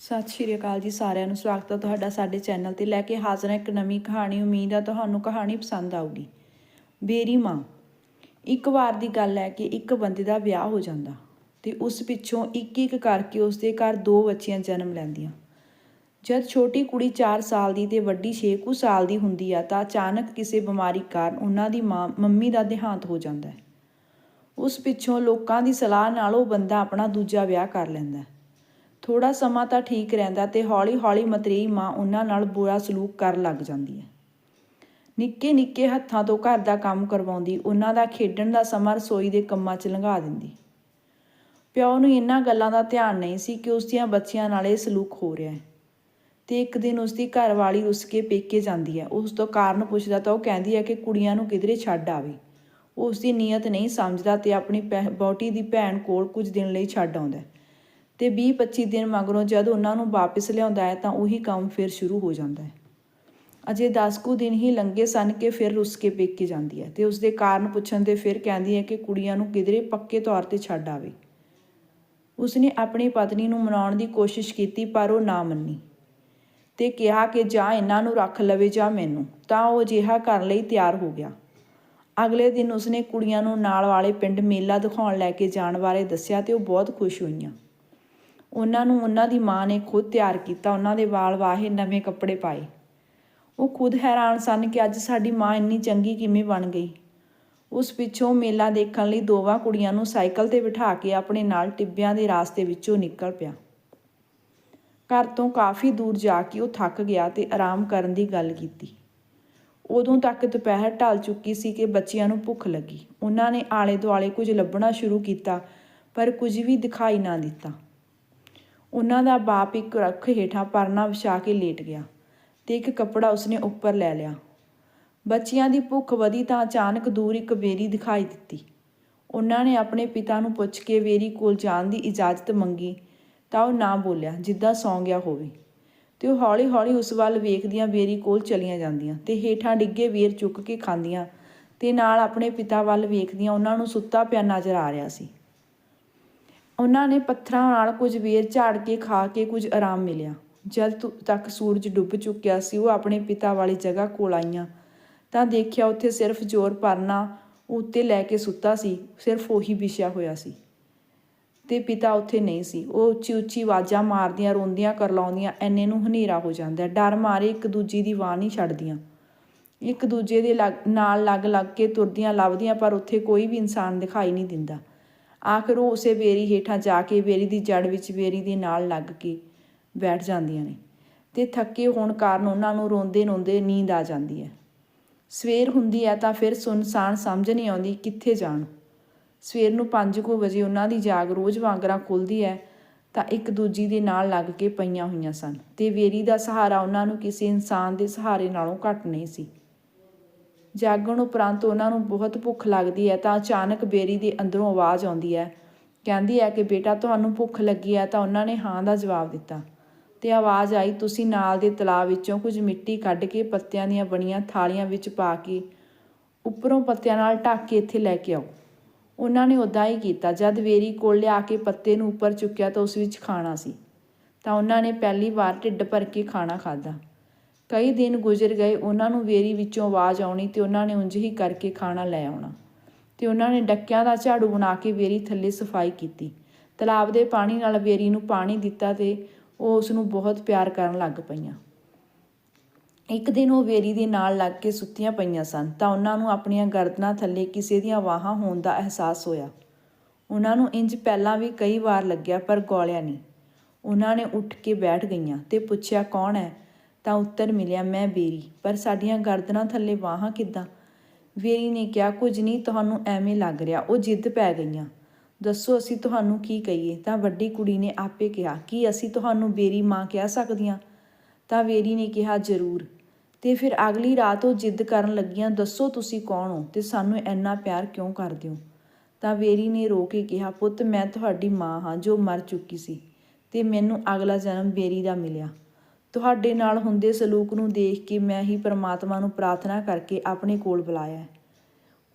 ਸਤਿ ਸ਼੍ਰੀ ਅਕਾਲ ਜੀ ਸਾਰਿਆਂ ਨੂੰ। ਸਵਾਗਤ ਹੈ ਤੁਹਾਡਾ ਸਾਡੇ ਚੈਨਲ ਤੇ। ਲੈ ਕੇ ਹਾਜ਼ਰ ਹਾਂ ਇੱਕ ਨਵੀਂ ਕਹਾਣੀ। ਉਮੀਦ ਹੈ ਤੁਹਾਨੂੰ ਕਹਾਣੀ ਪਸੰਦ ਆਊਗੀ। ਬੇਰੀ ਮਾਂ। ਇੱਕ ਵਾਰ ਦੀ ਗੱਲ ਹੈ ਕਿ ਇੱਕ ਬੰਦੇ ਦਾ ਵਿਆਹ ਹੋ ਜਾਂਦਾ ਤੇ ਉਸ ਪਿੱਛੋਂ ਇੱਕ ਇੱਕ ਕਰਕੇ ਉਸਦੇ ਘਰ ਦੋ ਬੱਚੀਆਂ ਜਨਮ ਲੈਂਦੀਆਂ। ਜਦ ਛੋਟੀ ਕੁੜੀ 4 ਸਾਲ ਦੀ ਤੇ ਵੱਡੀ 6 ਕੁ ਸਾਲ ਦੀ ਹੁੰਦੀ ਆ ਤਾਂ ਅਚਾਨਕ ਕਿਸੇ ਬਿਮਾਰੀ ਕਾਰਨ ਉਹਨਾਂ ਦੀ ਮਾਂ, ਮੰਮੀ ਦਾ ਦੇਹਾਂਤ ਹੋ ਜਾਂਦਾ ਹੈ। ਉਸ ਪਿੱਛੋਂ ਲੋਕਾਂ ਦੀ ਸਲਾਹ ਨਾਲ ਉਹ ਬੰਦਾ ਆਪਣਾ ਦੂਜਾ ਵਿਆਹ ਕਰ ਲੈਂਦਾ ਹੈ। ਥੋੜਾ ਸਮਾਂ ਤਾਂ ਠੀਕ ਰਹਿੰਦਾ ਤੇ ਹੌਲੀ-ਹੌਲੀ ਮਤਰੇਈ ਮਾਂ ਉਹਨਾਂ ਨਾਲ ਬੁਰਾ ਸਲੂਕ ਕਰਨ ਲੱਗ ਜਾਂਦੀ ਹੈ। ਨਿੱਕੇ ਨਿੱਕੇ ਹੱਥਾਂ ਤੋਂ ਘਰ ਦਾ ਕੰਮ ਕਰਵਾਉਂਦੀ, ਉਹਨਾਂ ਦਾ ਖੇਡਣ ਦਾ ਸਮਾਂ ਰਸੋਈ ਦੇ ਕੰਮਾਂ 'ਚ ਲੰਘਾ ਦਿੰਦੀ। ਪਿਓ ਨੂੰ ਇਹਨਾਂ ਗੱਲਾਂ ਦਾ ਧਿਆਨ ਨਹੀਂ ਸੀ ਕਿ ਉਸ ਦੀਆਂ ਬੱਚੀਆਂ ਨਾਲ ਇਹ ਸਲੂਕ ਹੋ ਰਿਹਾ ਹੈ। ਤੇ ਇੱਕ ਦਿਨ ਉਸ ਦੀ ਘਰਵਾਲੀ ਰੁੱਸ ਕੇ ਪੇਕੇ ਜਾਂਦੀ ਹੈ। ਉਸ ਤੋਂ ਕਾਰਨ ਪੁੱਛਦਾ ਤਾਂ ਉਹ ਕਹਿੰਦੀ ਹੈ ਕਿ ਕੁੜੀਆਂ ਨੂੰ ਕਿਧਰੇ ਛੱਡ ਆਵੇ। ਉਹ ਉਸ ਦੀ ਨੀਅਤ ਨਹੀਂ ਸਮਝਦਾ ਤੇ ਆਪਣੀ ਭੈ- ਬੌਟੀ ਦੀ ਭੈਣ ਕੋਲ ਕੁਝ ਦਿਨ ਲਈ ਛੱਡ ਆਉਂਦਾ ਤੇ 20-25 ਦਿਨ ਮਗਰੋਂ ਜਦ ਉਹਨਾਂ ਨੂੰ ਵਾਪਸ ਲਿਆਉਂਦਾ ਹੈ ਤਾਂ ਉਹੀ ਕੰਮ ਫਿਰ ਸ਼ੁਰੂ ਹੋ ਜਾਂਦਾ ਹੈ। ਅਜੇ 10 ਕੁ ਦਿਨ ਹੀ ਲੰਘੇ ਸਨ ਕਿ ਫਿਰ ਰੁੱਸ ਕੇ ਪੇਕੇ ਜਾਂਦੀ ਹੈ ਤੇ ਉਸ ਦੇ ਕਾਰਨ ਪੁੱਛਣ ਤੇ ਫਿਰ ਕਹਿੰਦੀ ਹੈ ਕਿ ਕੁੜੀਆਂ ਨੂੰ ਕਿਧਰੇ ਪੱਕੇ ਤੌਰ ਤੇ ਛੱਡ ਆਵੇ। ਉਸਨੇ ਆਪਣੀ ਪਤਨੀ ਨੂੰ ਮਨਾਉਣ ਦੀ ਕੋਸ਼ਿਸ਼ ਕੀਤੀ ਪਰ ਉਹ ਨਾ ਮੰਨੀ ਤੇ ਕਿਹਾ ਕਿ ਜਾਂ ਇਹਨਾਂ ਨੂੰ ਰੱਖ ਲਵੇ ਜਾਂ ਮੈਨੂੰ, ਤਾਂ ਉਹ ਅਜਿਹਾ ਕਰਨ ਲਈ ਤਿਆਰ ਹੋ ਗਿਆ। ਅਗਲੇ ਦਿਨ ਉਸਨੇ ਕੁੜੀਆਂ ਨੂੰ ਨਾਲ ਵਾਲੇ ਪਿੰਡ ਮੇਲਾ ਦਿਖਾਉਣ ਲੈ ਕੇ ਜਾਣ ਬਾਰੇ ਦੱਸਿਆ ਤੇ ਉਹ ਬਹੁਤ ਖੁਸ਼ ਹੋਈਆਂ। ਉਹਨਾਂ ਨੂੰ ਉਹਨਾਂ ਦੀ ਮਾਂ ਨੇ ਖੁਦ ਤਿਆਰ ਕੀਤਾ, ਉਹਨਾਂ ਦੇ ਵਾਲ ਵਾਹੇ, ਨਵੇਂ ਕੱਪੜੇ ਪਾਏ। ਉਹ ਖੁਦ ਹੈਰਾਨ ਸਨ ਕਿ ਅੱਜ ਸਾਡੀ ਮਾਂ ਇੰਨੀ ਚੰਗੀ ਕਿਵੇਂ ਬਣ ਗਈ। ਉਸ ਪਿੱਛੋਂ ਮੇਲਾ ਦੇਖਣ ਲਈ ਦੋਵਾਂ ਕੁੜੀਆਂ ਨੂੰ ਸਾਈਕਲ ਤੇ ਬਿਠਾ ਕੇ ਆਪਣੇ ਨਾਲ ਟਿੱਬਿਆਂ ਦੇ ਰਾਸਤੇ ਵਿੱਚੋਂ ਨਿਕਲ ਪਿਆ। ਘਰ ਤੋਂ ਕਾਫੀ ਦੂਰ ਜਾ ਕੇ ਉਹ ਥੱਕ ਗਿਆ ਤੇ ਆਰਾਮ ਕਰਨ ਦੀ ਗੱਲ ਕੀਤੀ। ਉਦੋਂ ਤੱਕ ਦੁਪਹਿਰ ਢਲ ਚੁੱਕੀ ਸੀ ਕਿ ਬੱਚਿਆਂ ਨੂੰ ਭੁੱਖ ਲੱਗੀ। ਉਹਨਾਂ ਨੇ ਆਲੇ ਦੁਆਲੇ ਕੁਝ ਲੱਭਣਾ ਸ਼ੁਰੂ ਕੀਤਾ, ਪਰ ਕੁਝ ਵੀ ਦਿਖਾਈ ਨਾ ਦਿੱਤਾ। ਉਹਨਾਂ ਦਾ ਬਾਪ ਇੱਕ ਰੱਖ ਹੇਠਾਂ ਪਰਨਾ ਵਿਛਾ ਕੇ ਲੇਟ ਗਿਆ ਤੇ ਇੱਕ ਕੱਪੜਾ ਉਸਨੇ ਉੱਪਰ ਲੈ ਲਿਆ। ਬੱਚਿਆਂ ਦੀ ਭੁੱਖ ਵਧੀ ਤਾਂ ਅਚਾਨਕ ਦੂਰ ਇੱਕ ਬੇਰੀ ਦਿਖਾਈ ਦਿੱਤੀ। ਉਹਨਾਂ ਨੇ ਆਪਣੇ ਪਿਤਾ ਨੂੰ ਪੁੱਛ ਕੇ ਬੇਰੀ ਕੋਲ ਜਾਣ ਦੀ ਇਜਾਜ਼ਤ ਮੰਗੀ ਤਾਂ ਉਹ ਨਾ ਬੋਲਿਆ, ਜਿੱਦਾਂ ਸੌਂ ਗਿਆ ਹੋਵੇ। ਤੇ ਉਹ ਹੌਲੀ-ਹੌਲੀ ਉਸ ਵੱਲ ਵੇਖਦੀਆਂ ਬੇਰੀ ਕੋਲ ਚਲੀਆਂ ਜਾਂਦੀਆਂ ਤੇ ਹੇਠਾਂ ਡਿੱਗੇ ਵੇਰ ਚੁੱਕ ਕੇ ਖਾਂਦੀਆਂ ਤੇ ਨਾਲ ਆਪਣੇ ਪਿਤਾ ਵੱਲ ਵੇਖਦੀਆਂ ਉਹਨਾਂ ਨੂੰ ਸੁੱਤਾ ਪਿਆ ਨਜ਼ਰ ਆ ਰਿਹਾ ਸੀ। ਉਹਨਾਂ ਨੇ ਪੱਥਰਾਂ ਨਾਲ ਕੁਝ ਵੇਰ ਝਾੜ ਕੇ ਖਾ ਕੇ ਕੁਝ ਆਰਾਮ ਮਿਲਿਆ। ਜਦ ਤੱਕ ਸੂਰਜ ਡੁੱਬ ਚੁੱਕਿਆ ਸੀ, ਉਹ ਆਪਣੇ ਪਿਤਾ ਵਾਲੀ ਜਗ੍ਹਾ ਕੋਲ ਆਈਆਂ। ਤਾਂ ਦੇਖਿਆ ਉੱਥੇ ਸਿਰਫ ਜ਼ੋਰ ਪਰਨਾ ਉੱਤੇ ਲੈ ਕੇ ਸੁੱਤਾ ਸੀ, ਸਿਰਫ ਉਹੀ ਵਿਛਿਆ ਹੋਇਆ ਸੀ। ਤੇ ਪਿਤਾ ਉੱਥੇ ਨਹੀਂ ਸੀ। ਉਹ ਉੱਚੀ ਉੱਚੀ ਆਵਾਜ਼ਾਂ ਮਾਰਦੀਆਂ, ਰੋਂਦੀਆਂ, ਕਰਲਾਉਂਦੀਆਂ, ਐਨੇ ਨੂੰ ਹਨੇਰਾ ਹੋ ਜਾਂਦਾ। ਡਰ ਮਾਰੇ ਇੱਕ ਦੂਜੀ ਦੀ ਵਾਹ ਨਹੀਂ ਛੱਡਦੀਆਂ। ਇੱਕ ਦੂਜੇ ਦੇ ਲੱਗ- ਨਾਲ ਲੱਗ ਲੱਗ ਕੇ ਤੁਰਦੀਆਂ, ਲੱਭਦੀਆਂ, ਪਰ ਉੱਥੇ ਕੋਈ ਵੀ ਇਨਸਾਨ ਦਿਖਾਈ ਨਹੀਂ ਦਿੰਦਾ। ਆਖਰ ਉਹ ਉਸੇ ਬੇਰੀ ਹੇਠਾਂ ਜਾ ਕੇ ਬੇਰੀ ਦੀ ਜੜ ਵਿੱਚ ਬੇਰੀ ਦੇ ਨਾਲ ਲੱਗ ਕੇ ਬੈਠ ਜਾਂਦੀਆਂ ਨੇ ਤੇ ਥੱਕੇ ਹੋਣ ਕਾਰਨ ਉਹਨਾਂ ਨੂੰ ਰੋਂਦੇ ਰੋਂਦੇ ਨੀਂਦ ਆ ਜਾਂਦੀ ਹੈ। ਸਵੇਰ ਹੁੰਦੀ ਹੈ ਤਾਂ ਫਿਰ ਸੁਨਸਾਨ ਸਮਝ ਨਹੀਂ ਆਉਂਦੀ ਕਿੱਥੇ ਜਾਣ। ਸਵੇਰ ਨੂੰ 5 ਕੁ ਵਜੇ ਉਹਨਾਂ ਦੀ ਜਾਗ ਰੋਜ਼ ਵਾਂਗਰਾਂ ਖੁੱਲਦੀ ਹੈ ਤਾਂ ਇੱਕ ਦੂਜੀ ਦੇ ਨਾਲ ਲੱਗ ਕੇ ਪਈਆਂ ਹੋਈਆਂ ਸਨ ਤੇ ਵੇਰੀ ਦਾ ਸਹਾਰਾ ਉਹਨਾਂ ਨੂੰ ਕਿਸੇ ਇਨਸਾਨ ਦੇ ਸਹਾਰੇ ਨਾਲੋਂ ਘੱਟ ਨਹੀਂ ਸੀ। ਜਾਗਣ ਉਪਰੰਤ ਉਹਨਾਂ ਨੂੰ ਬਹੁਤ ਭੁੱਖ ਲੱਗਦੀ ਹੈ, ਤਾਂ ਅਚਾਨਕ ਬੇਰੀ ਦੇ ਅੰਦਰੋਂ ਆਵਾਜ਼ ਆਉਂਦੀ ਹੈ। ਕਹਿੰਦੀ ਹੈ ਕਿ ਬੇਟਾ, ਤੁਹਾਨੂੰ ਭੁੱਖ ਲੱਗੀ ਹੈ, ਤਾਂ ਉਹਨਾਂ ਨੇ ਹਾਂ ਦਾ ਜਵਾਬ ਦਿੱਤਾ। ਤੇ ਆਵਾਜ਼ ਆਈ, ਤੁਸੀਂ ਨਾਲ ਦੇ ਤਲਾਅ ਵਿੱਚੋਂ ਕੁਝ ਮਿੱਟੀ ਕੱਢ ਕੇ ਪੱਤਿਆਂ ਦੀਆਂ ਬਣੀਆਂ ਥਾਲੀਆਂ ਵਿੱਚ ਪਾ ਕੇ ਉੱਪਰੋਂ ਪੱਤਿਆਂ ਨਾਲ ਢੱਕ ਕੇ ਇੱਥੇ ਲੈ ਕੇ ਆਓ। ਉਹਨਾਂ ਨੇ ਉਦਾਂ ਹੀ ਕੀਤਾ। ਜਦ ਵੇਰੀ ਕੋਲ ਲਿਆ ਕੇ ਪੱਤੇ ਨੂੰ ਉੱਪਰ ਚੁੱਕਿਆ ਤਾਂ ਉਸ ਵਿੱਚ ਖਾਣਾ ਸੀ। ਤਾਂ ਉਹਨਾਂ ਨੇ ਪਹਿਲੀ ਵਾਰ ਢਿੱਡ ਭਰ ਕੇ ਖਾਣਾ ਖਾਧਾ। ਕਈ ਦਿਨ ਗੁਜ਼ਰ ਗਏ, ਉਹਨਾਂ ਨੂੰ ਵੇਰੀ ਵਿੱਚੋਂ ਆਵਾਜ਼ ਆਉਣੀ ਤੇ ਉਹਨਾਂ ਨੇ ਉਂਝ ਹੀ ਕਰਕੇ ਖਾਣਾ ਲੈ ਆਉਣਾ। ਤੇ ਉਹਨਾਂ ਨੇ ਡੱਕਿਆਂ ਦਾ ਝਾੜੂ ਬਣਾ ਕੇ ਵੇਰੀ ਥੱਲੇ ਸਫ਼ਾਈ ਕੀਤੀ। ਤਲਾਬ ਦੇ ਪਾਣੀ ਨਾਲ ਵੇਰੀ ਨੂੰ ਪਾਣੀ ਦਿੱਤਾ ਤੇ ਉਹ ਉਸ ਨੂੰ ਬਹੁਤ ਪਿਆਰ ਕਰਨ ਲੱਗ ਪਈਆਂ। ਇੱਕ ਦਿਨ ਉਹ ਵੇਰੀ ਦੇ ਨਾਲ ਲੱਗ ਕੇ ਸੁੱਤੀਆਂ ਪਈਆਂ ਸਨ, ਤਾਂ ਉਹਨਾਂ ਨੂੰ ਆਪਣੀਆਂ ਗਰਦਨਾਂ ਥੱਲੇ ਕਿਸੇ ਦੀਆਂ ਵਾਹਾਂ ਹੋਣ ਦਾ ਅਹਿਸਾਸ ਹੋਇਆ। ਉਹਨਾਂ ਨੂੰ ਇੰਜ ਪਹਿਲਾਂ ਵੀ ਕਈ ਵਾਰ ਲੱਗਿਆ, ਪਰ ਗੌਲਿਆ ਨਹੀਂ। ਉਹਨਾਂ ਨੇ ਉੱਠ ਕੇ ਬੈਠ ਗਈਆਂ ਤੇ ਪੁੱਛਿਆ, ਕੌਣ ਹੈ? ਤਾਂ ਉੱਤਰ ਮਿਲਿਆ, ਮੈਂ ਬੇਰੀ ਪਰ ਸਾਡੀਆਂ ਗਰਦਨਾਂ ਥੱਲੇ ਵਾਹਾਂ ਕਿੱਦਾਂ? ਵੇਰੀ ਨੇ ਕਿਹਾ, ਕੁਝ ਨਹੀਂ, ਤੁਹਾਨੂੰ ਐਵੇਂ ਲੱਗ ਰਿਹਾ, ਉਹ ਜਿੱਦ ਪੈ ਗਈਆਂ। ਦੱਸੋ, ਅਸੀਂ ਤੁਹਾਨੂੰ ਕੀ ਕਹੀਏ? ਤਾਂ ਵੱਡੀ ਕੁੜੀ ਨੇ ਆਪੇ ਕਿਹਾ, ਕਿ ਅਸੀਂ ਤੁਹਾਨੂੰ ਬੇਰੀ ਮਾਂ ਕਹਿ ਸਕਦੀਆਂ? ਤਾਂ ਵੇਰੀ ਨੇ ਕਿਹਾ, ਜ਼ਰੂਰ। ਤੇ ਫਿਰ ਅਗਲੀ ਰਾਤ ਉਹ ਜਿੱਦ ਕਰਨ ਲੱਗੀਆਂ, ਦੱਸੋ, ਤੁਸੀਂ ਕੌਣ ਹੋ ਤੇ ਸਾਨੂੰ ਇੰਨਾ ਪਿਆਰ ਕਿਉਂ ਕਰਦੇ ਹੋ? ਤਾਂ ਵੇਰੀ ਨੇ ਰੋ ਕੇ ਕਿਹਾ, ਪੁੱਤ, ਮੈਂ ਤੁਹਾਡੀ ਮਾਂ ਹਾਂ ਜੋ ਮਰ ਚੁੱਕੀ ਸੀ ਤੇ ਮੈਨੂੰ ਅਗਲਾ ਜਨਮ ਬੇਰੀ ਦਾ ਮਿਲਿਆ। ਤੁਹਾਡੇ ਨਾਲ ਹੁੰਦੇ ਸਲੂਕ ਨੂੰ ਦੇਖ ਕੇ ਮੈਂ ਹੀ ਪਰਮਾਤਮਾ ਨੂੰ ਪ੍ਰਾਰਥਨਾ ਕਰਕੇ ਆਪਣੇ ਕੋਲ ਬੁਲਾਇਆ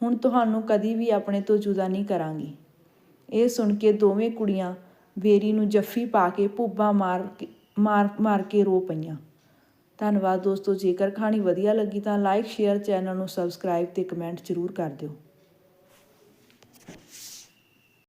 ਹੁਣ ਤੁਹਾਨੂੰ ਕਦੀ ਵੀ ਆਪਣੇ ਤੋਂ ਜੁਦਾ ਨਹੀਂ ਕਰਾਂਗੀ। ਇਹ ਸੁਣ ਕੇ ਦੋਵੇਂ ਕੁੜੀਆਂ ਵੇਰੀ ਨੂੰ ਜੱਫੀ ਪਾ ਕੇ ਭੁੱਬਾਂ ਮਾਰ ਕੇ ਮਾਰ ਮਾਰ ਕੇ ਰੋ ਪਈਆਂ। ਧੰਨਵਾਦ ਦੋਸਤੋ, ਜੇਕਰ ਕਹਾਣੀ ਵਧੀਆ ਲੱਗੀ ਤਾਂ ਲਾਈਕ ਸ਼ੇਅਰ ਚੈਨਲ ਨੂੰ ਸਬਸਕ੍ਰਾਈਬ ਤੇ ਕਮੈਂਟ ਜ਼ਰੂਰ ਕਰ ਦਿਓ।